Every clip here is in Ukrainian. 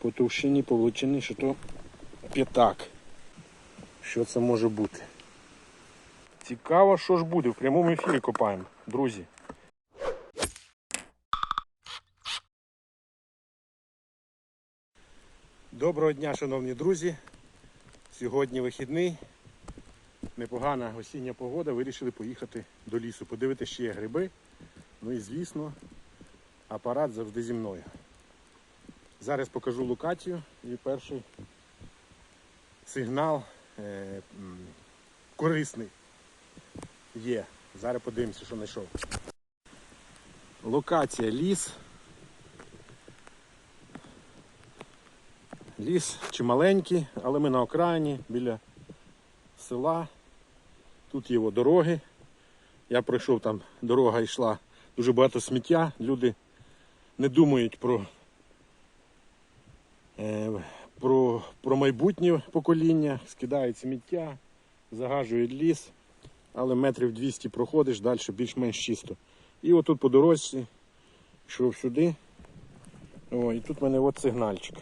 по товщині, по величині, що то п'ятак. Що це може бути? Цікаво, що ж буде. В прямому ефірі копаємо, друзі. Доброго дня, шановні друзі. Сьогодні вихідний. Непогана осіння погода. Вирішили поїхати до лісу, подивитися, ще є гриби. Ну і звісно, апарат завжди зі мною. Зараз покажу локацію і перший сигнал е, корисний є. Зараз подивимося, що знайшов. Локація ліс. Ліс чималенький, але ми на окраїні біля села. Тут є дороги. Я пройшов там, дорога йшла, дуже багато сміття. Люди не думають про, про, про майбутнє покоління, скидають сміття, загажують ліс, але метрів 200 проходиш, далі більш-менш чисто. І отут по дорожці йшов сюди. О, і тут в мене от сигнальчик.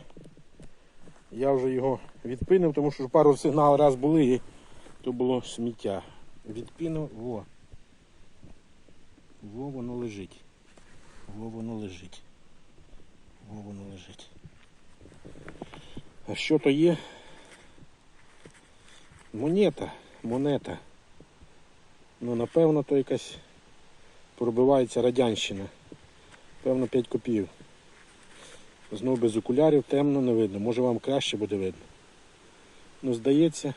Я вже його відпинив, тому що пару сигнал раз були і то було сміття. Відпинув, во. Во воно лежить. Во воно лежить. Во воно лежить. А що то є? Монета. Монета. Ну, напевно, то якась пробивається радянщина. Певно 5 копійок. Знову без окулярів темно не видно. Може вам краще буде видно. Ну, здається,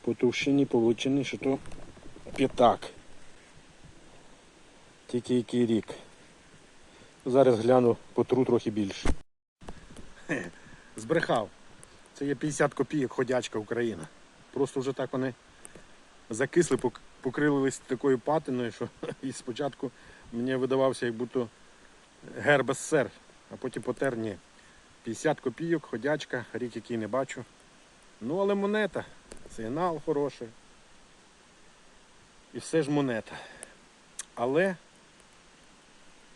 по товщині, по величині, що то п'ятак. Тільки який рік. Зараз гляну потру трохи більше. Збрехав. Це є 50 копійок ходячка Україна. Просто вже так вони закисли, пок- покрили лист такою патиною, що і спочатку мені видавався, як будто герб СССР, а потім потер ні. 50 копійок, ходячка, рік який не бачу. Ну, але монета, сигнал хороший. І все ж монета. Але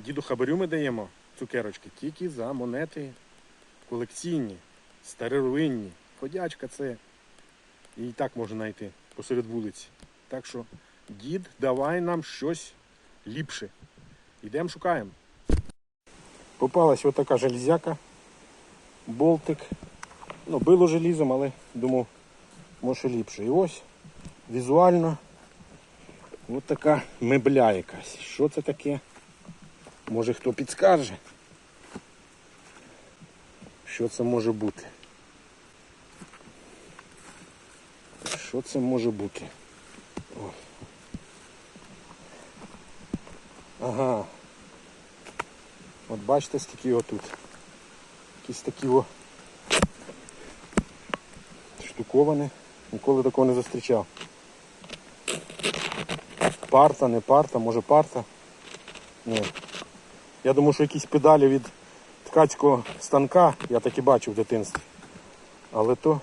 діду хабарю ми даємо цукерочки тільки за монети колекційні, старовинні. Ходячка це і так можна знайти посеред вулиці. Так що, дід, давай нам щось ліпше. Йдемо шукаємо. Попалась отака железяка, болтик. Ну, було желізом, але думав, може ліпше. І ось візуально от мебля якась. Що це таке? Може хто підскаже? Що це може бути? Що це може бути? О. Ага. От бачите, скільки його тут. Якісь такі о штуковини. Ніколи такого не зустрічав. Парта, не парта, може парта. Ні. Я думаю, що якісь педалі від ткацького станка я так і бачив в дитинстві. Але то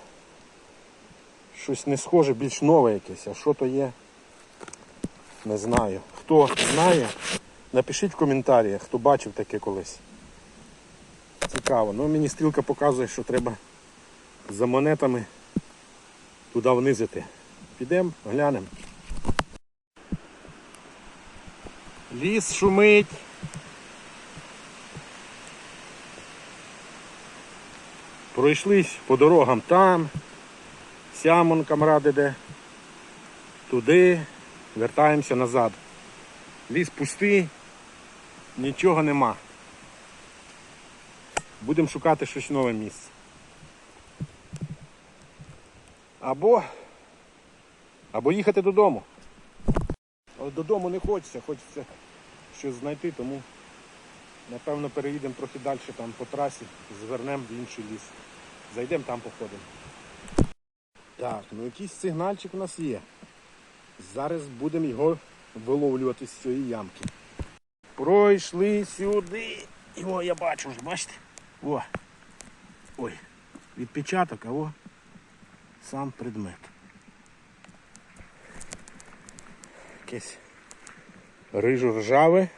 щось не схоже, більш нове якесь. А що то є? Не знаю. Хто знає, напишіть в коментарях, хто бачив таке колись. Цікаво. Ну мені стрілка показує, що треба за монетами туди внизити. Підемо, глянемо. Ліс шумить. Пройшлись по дорогам там, сямон камрад іде, туди, вертаємося назад. Ліс пустий, нічого нема. Будемо шукати щось нове місце. Або, або їхати додому. Але додому не хочеться, хочеться щось знайти, тому напевно переїдемо трохи далі там по трасі, звернемо в інший ліс. Зайдемо там походимо. Так, ну якийсь сигнальчик у нас є. Зараз будемо його виловлювати з цієї ямки. Пройшли сюди. І о, я бачу вже, бачите? О. Ой, відпечаток, а о, сам предмет. Якесь рижо ржаве.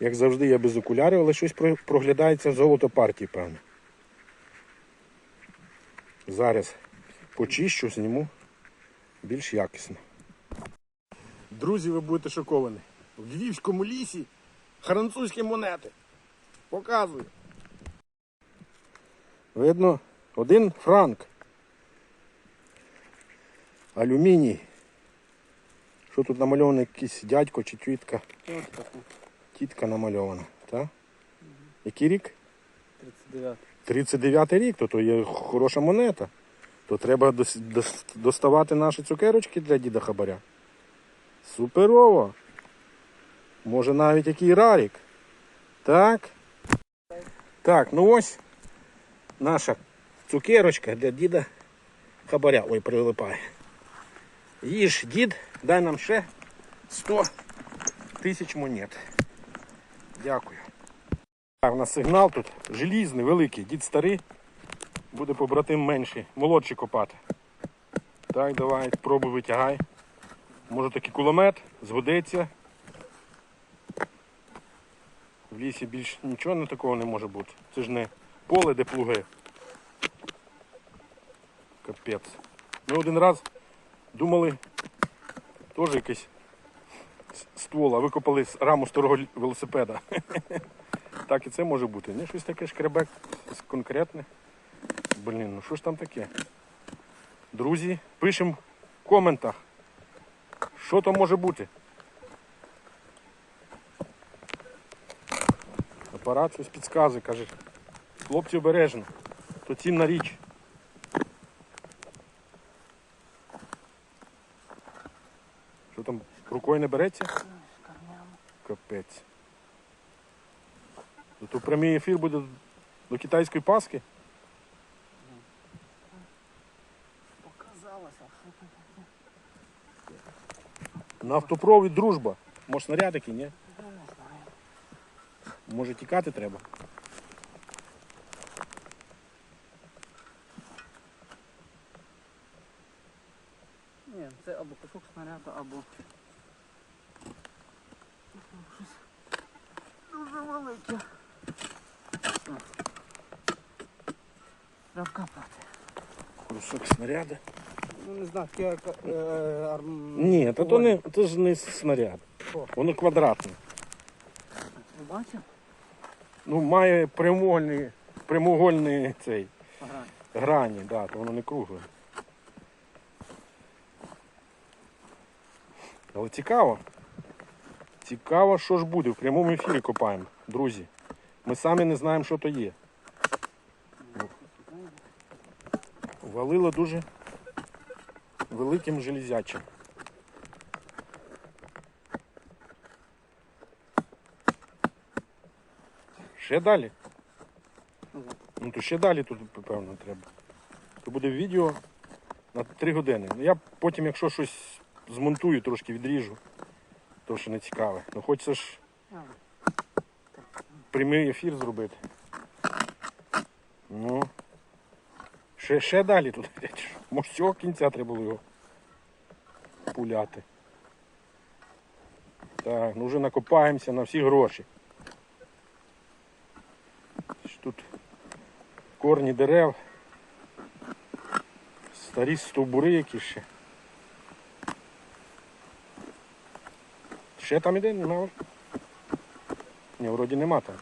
Як завжди, я без окулярів, але щось про- проглядається золото партії, певно. Зараз почищу, зніму більш якісно. Друзі, ви будете шоковані. В Львівському лісі французькі монети. Показую. Видно, один франк. Алюміній. Що тут намальовано якийсь дядько чи тітка? Ось таку. Тітка намальована. Так? Який рік? 39. 39 рік, то, то є хороша монета. То треба дос- дос- доставати наші цукерочки для діда Хабаря. Суперово. Може навіть який рарік. Так. Так, ну ось наша цукерочка для діда Хабаря. Ой, прилипає. Їж, дід, дай нам ще 100 тисяч монет. Дякую. У нас сигнал тут желізний, великий, дід старий, буде побратим менший, молодший копати. Так, давай, пробуй витягай. Може такий кулемет, згодиться. В лісі більш нічого не такого не може бути. Це ж не поле, де плуги. Капець. Ми один раз думали, теж якийсь с- ствол, а викопали раму старого велосипеда. Так і це може бути. Не щось таке шкребек конкретне. Блін, ну що ж там таке? Друзі, пишемо в коментах. Що там може бути? Апарат щось підказує, каже. Хлопці обережно. То цінна річ. Що там рукою не береться? Капець. Ну, То прямий ефір буде до китайської Пасхи. Показалося, що там. Нафтопровід дружба. Може снарядики, ні? Не знаю. Може тікати треба. Ні, це або кусок снаряду, або. Щось дуже велике. Треба копати. Кусок снаряда. Ну не знаю, таке е, арм... Ні, та то, не, то ж не снаряд. Воно квадратне. Ви бачив? Ну, має прямоугольний, прямоугольний цей Ага. грані, да, то воно не кругле. Але цікаво. Цікаво, що ж буде. В прямому ефірі копаємо, друзі. Ми самі не знаємо, що то є. Валило дуже великим железячим. Ще далі? Ну то ще далі тут, певно, треба. То буде відео на 3 години. Ну, Я потім, якщо щось змонтую, трошки відріжу, то що не цікаве. Ну хочеться ж прямий ефір зробити. Ну. Ще, ще далі тут. Може цього кінця треба було його пуляти. Так, ну вже накопаємося на всі гроші. Тут корні дерев, старі стовбури які ще. Ще там іде, нема? Ні, вроді нема там.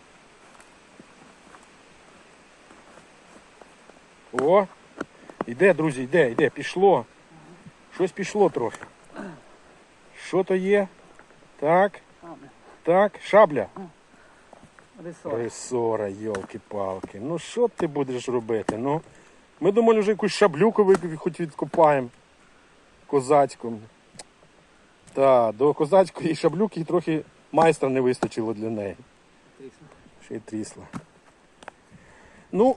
О! Іде, друзі, йде, йде, пішло. Щось пішло трохи. Що то є? Так, так, шабля. Ресора, йолки-палки. Ну що ти будеш робити? Ну, ми думали, вже якусь шаблюку хоч відкопаємо козацьку. Та, до козацької шаблюки трохи майстра не вистачило для неї. Трісно. Ще й трісла. Ну,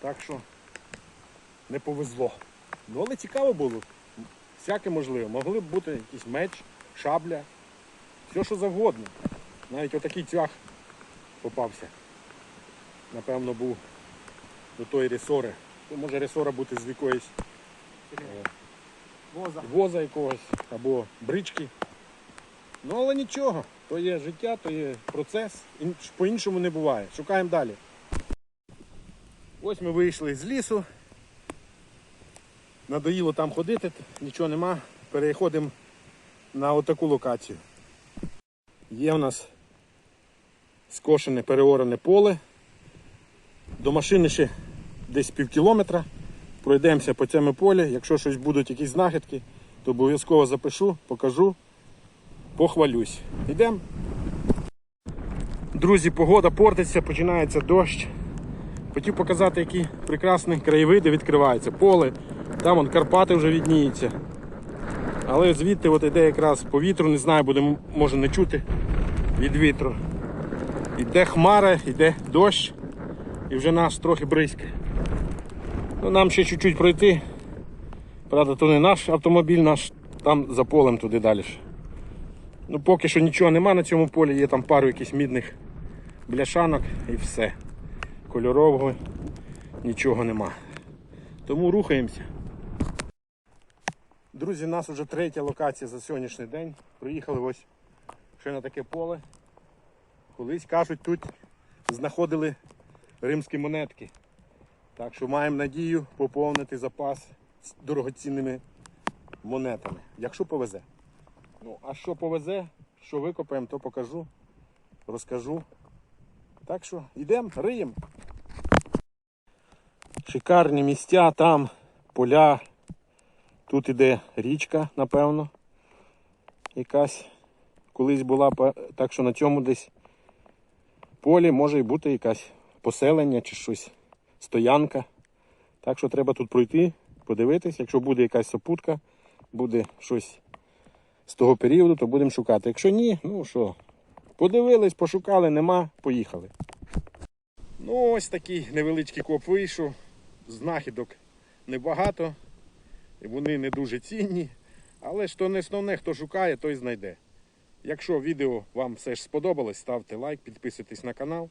так що не повезло. Ну, але цікаво було. Всяке можливо. Могли б бути якийсь меч, шабля, все що завгодно. Навіть отакий цвях попався. Напевно, був до тої ресори. Може ресора бути з якоїсь е, Воза. воза якогось або брички. Ну але нічого, то є життя, то є процес. По-іншому не буває. Шукаємо далі. Ось ми вийшли з лісу. Надоїло там ходити, нічого нема. Переходимо на отаку локацію. Є в нас скошене, переорене поле. До машини ще десь пів кілометра. Пройдемося по цьому полі. Якщо щось будуть якісь знахідки, то обов'язково запишу, покажу, похвалюсь. Йдемо. Друзі, погода портиться, починається дощ. Хотів показати, які прекрасні краєвиди відкриваються. Поле, там вон Карпати вже відніються. Але звідти от іде якраз по вітру, не знаю, буде може не чути від вітру. Іде хмара, йде дощ і вже нас трохи бризкає. Ну, нам ще чуть-чуть пройти. Правда, то не наш автомобіль, наш там за полем туди далі. Ну, поки що нічого нема на цьому полі, є там пару якихось мідних бляшанок і все. Кольорового нічого нема. Тому рухаємося. Друзі, у нас вже третя локація за сьогоднішній день. Приїхали ось ще на таке поле. Колись кажуть, тут знаходили римські монетки. Так що маємо надію поповнити запас дорогоцінними монетами, якщо повезе. Ну, а що повезе, що викопаємо, то покажу, розкажу. Так що йдемо, риємо. Шикарні місця, там поля. Тут іде річка, напевно. Якась колись була, так що на цьому десь полі може і бути якась поселення чи щось, стоянка. Так що треба тут пройти, подивитись. Якщо буде якась сопутка, буде щось з того періоду, то будемо шукати. Якщо ні, ну що, подивились, пошукали, нема, поїхали. Ну, ось такий невеличкий коп вийшов. Знахідок небагато. Вони не дуже цінні. Але то не основне, хто шукає, той знайде. Якщо відео вам все ж сподобалось, ставте лайк, підписуйтесь на канал.